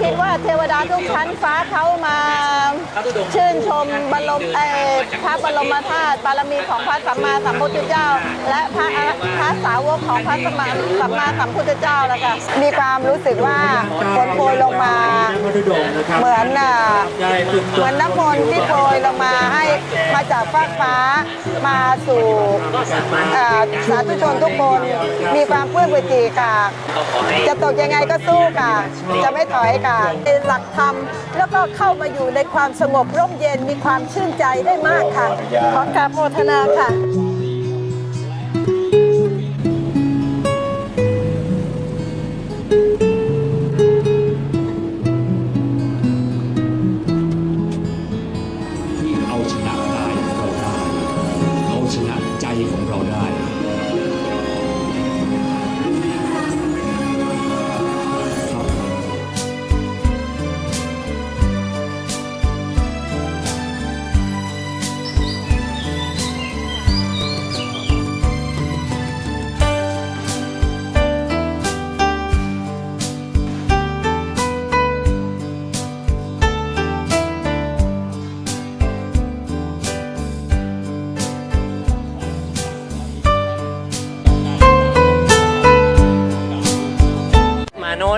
คิดว่าเทวดาทุกชั้นฟ้าเขามาชื่นชมบรมเอพระบรมธาตุบารมีของพระสัมมาสัมพุทธเจ้า และพระพระสาวกของพระสัมมาสัมมาสัมพุทธเจ้าแล้วค่ะมีความรู้สึกว่าฝนโปรยลงมา เหมือนเหมือนน้ำมนต์ที่โปรยลงมาให้มาจากฟากฟ้ามาสู่สาธุชนทุกคนมีความปลื้มปิติค่ะจะตกยังไงก็สู้ค่ะ จะไม่ถอยค่ะเป็นหลักธรรม แล้วก็เข้ามาอยู่ในความสงบร่มเย็นมีความชื่นใจได้มากค่ะ ขอกราบโมทนาค่ะ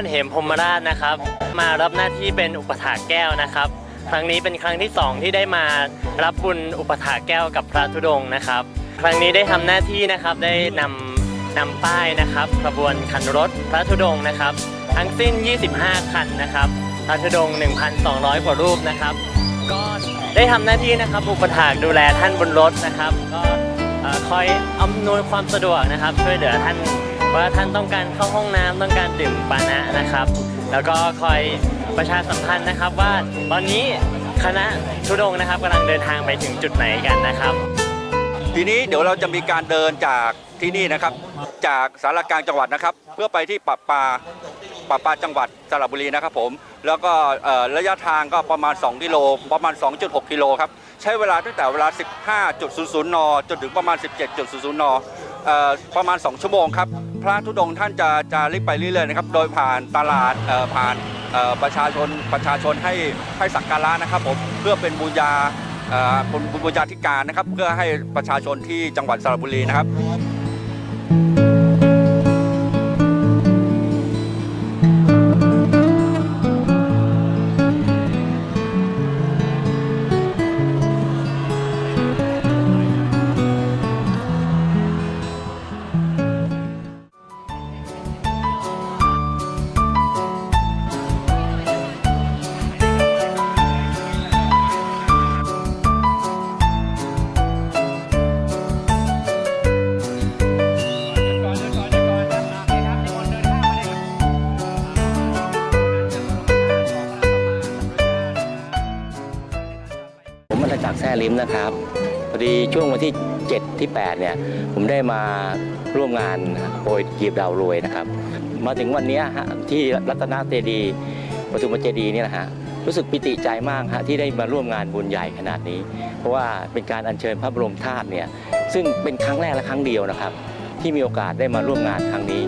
นเหมพรมราชนะครับ มารับหน้าที่เป็นอุปถาแก้วนะครับ ครั้งนี้เป็นครั้งที่สองที่ได้มารับบุญอุปถาแก้วกับพระธุดงค์นะครับ ครั้งนี้ได้ทำหน้าที่นะครับได้นำนำป้ายนะครับขบวนคันรถพระธุดงค์นะครับ ทั้งสิ้น 25 คันนะครับ พระธุดงค์1,200 กว่ารูปนะครับ ก็ได้ทำหน้าที่นะครับอุปถากดูแลท่านบนรถนะครับ ก็คอยอำนวยความสะดวกนะครับ ช่วยเหลือท่าน ว่าท่านต้องการเข้าห้องน้ำต้องการดื่มปานะนะครับ แล้วก็คอยประชาสัมพันธ์นะครับว่าตอนนี้คณะธุดงนะครับกำลังเดินทางไปถึงจุดไหนกันนะครับ ทีนี้เดี๋ยวเราจะมีการเดินจากที่นี่นะครับ จากสารกลางจังหวัดนะครับ เพื่อไปที่ปะปาปะปาจังหวัดสระบุรีนะครับผมแล้วก็ระยะทางก็ประมาณ 2 กิโล ประมาณ 2.6 กิโลครับใช้เวลาตั้งแต่เวลา 15.00 น จนถึงประมาณ 17.00นเอ่อประมาณ 2 ชั่วโมงครับ พระธุดงค์ท่านจะจะรีบไปเรื่อยๆนะครับ โดยผ่านตลาดผ่านประชาชนประชาชนให้ให้สักการะนะครับผมเพื่อเป็นบูญาบุญบุญบุญญาธิการนะครับ เพื่อให้ประชาชนที่จังหวัดสระบุรีนะครับ ผมมาจากแซ่ลิ้มนะครับพอดีช่วงวันที่ 7 ที่ 8 เนี่ย ผมได้มาร่วมงานโปรยกีบดาวรวยนะครับ มาถึงวันนี้ฮะที่รัตนเจดีปฐุมเจดีเนี่ยนะฮะรู้สึกปิติใจมากฮะที่ได้มาร่วมงานบุญใหญ่ขนาดนี้ เพราะว่าเป็นการอัญเชิญพระบรมธาตุเนี่ยซึ่งเป็นครั้งแรกและครั้งเดียวนะครับ ที่มีโอกาสได้มาร่วมงานครั้งนี้